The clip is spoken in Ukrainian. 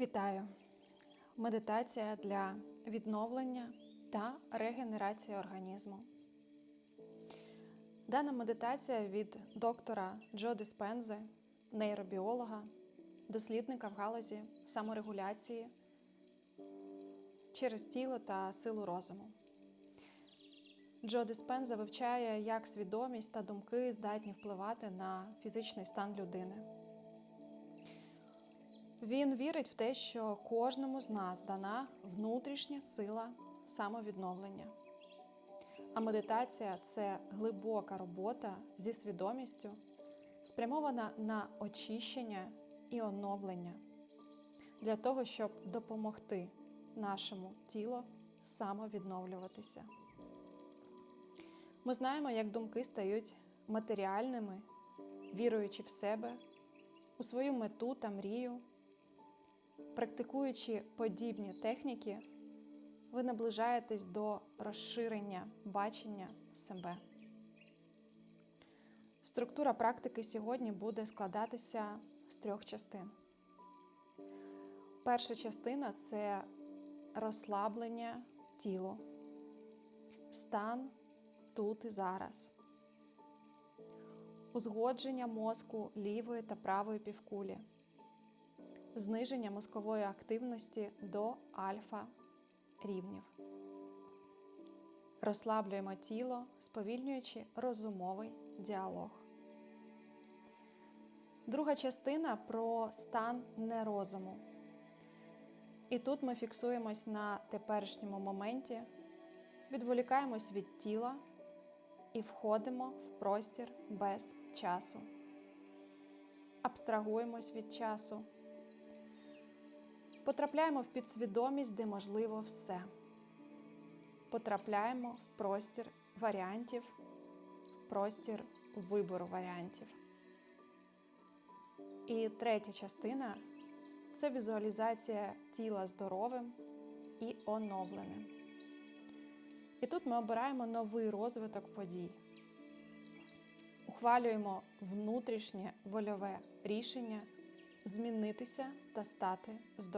Вітаю! Медитація для відновлення та регенерації організму. Дана медитація від доктора Джо Диспензи, нейробіолога, дослідника в галузі саморегуляції через тіло та силу розуму. Джо Диспенза вивчає, як свідомість та думки здатні впливати на фізичний стан людини. Він вірить в те, що кожному з нас дана внутрішня сила самовідновлення. А медитація це глибока робота зі свідомістю, спрямована на очищення і оновлення для того, щоб допомогти нашому тілу самовідновлюватися. Ми знаємо, як думки стають матеріальними, віруючи в себе, у свою мету та мрію. Практикуючи подібні техніки, ви наближаєтесь до розширення бачення себе. Структура практики сьогодні буде складатися з трьох частин. Перша частина це розслаблення тілу, стан тут і зараз, узгодження мозку лівої та правої півкулі зниження мозкової активності до альфа рівнів. Розслаблюємо тіло, сповільнюючи розумовий діалог. Друга частина про стан нерозуму. І тут ми фіксуємось на теперішньому моменті, відволікаємось від тіла і входимо в простір без часу. Абстрагуємось від часу. Потрапляємо в підсвідомість, де можливо все. Потрапляємо в простір варіантів, в простір вибору варіантів. І третя частина це візуалізація тіла здоровим і оновленим. І тут ми обираємо новий розвиток подій. Ухвалюємо внутрішнє вольове рішення змінитися та стати здоровим.